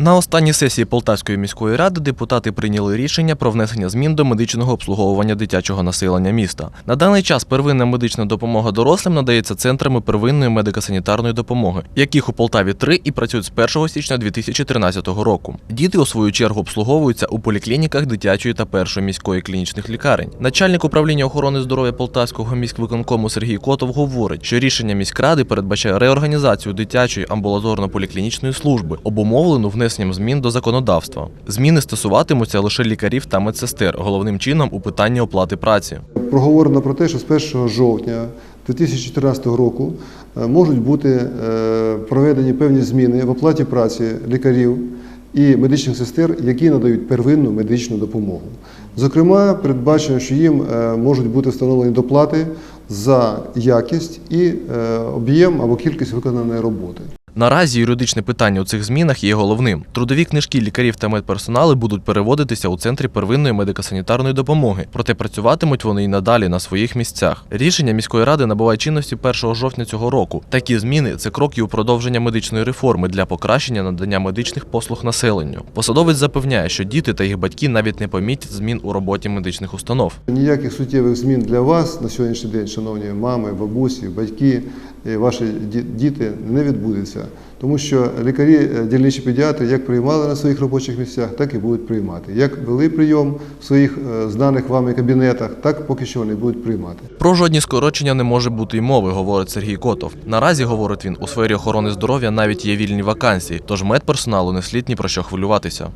На останній сесії Полтавської міської ради депутати прийняли рішення про внесення змін до медичного обслуговування дитячого населення міста. На даний час первинна медична допомога дорослим надається центрами первинної медико-санітарної допомоги, яких у Полтаві три і працюють з 1 січня 2013 року. Діти у свою чергу обслуговуються у поліклініках дитячої та першої міської клінічних лікарень. Начальник управління охорони здоров'я Полтавського міськвиконкому Сергій Котов говорить, що рішення міськради передбачає реорганізацію дитячої амбулаторно-поліклінічної служби, обумовлену внесенням змін до законодавства. Зміни стосуватимуться лише лікарів та медсестер, головним чином у питанні оплати праці. Проговорено про те, що з 1 жовтня 2014 року е, можуть бути е, проведені певні зміни в оплаті праці лікарів і медичних сестер, які надають первинну медичну допомогу. Зокрема, передбачено, що їм е, можуть бути встановлені доплати за якість і об'єм або кількість виконаної роботи. Наразі юридичне питання у цих змінах є головним. Трудові книжки лікарів та медперсоналу будуть переводитися у центрі первинної медико-санітарної допомоги, проте працюватимуть вони й надалі на своїх місцях. Рішення міської ради набуває чинності 1 жовтня цього року. Такі зміни це кроки у продовження медичної реформи для покращення надання медичних послуг населенню. Посадовець запевняє, що діти та їх батьки навіть не помітять змін у роботі медичних установ. Ніяких суттєвих змін для вас на сьогоднішній день, шановні мами, бабусі, батьки, і ваші ді- діти, не відбудеться. Тому що лікарі, е, дільничі педіатри як приймали на своїх робочих місцях, так і будуть приймати. Як вели прийом в своїх е, знаних вами кабінетах, так поки що вони будуть приймати. Про жодні скорочення не може бути й мови, говорить Сергій Котов. Наразі, говорить він, у сфері охорони здоров'я навіть є вільні вакансії, тож медперсоналу не слід ні про що хвилюватися.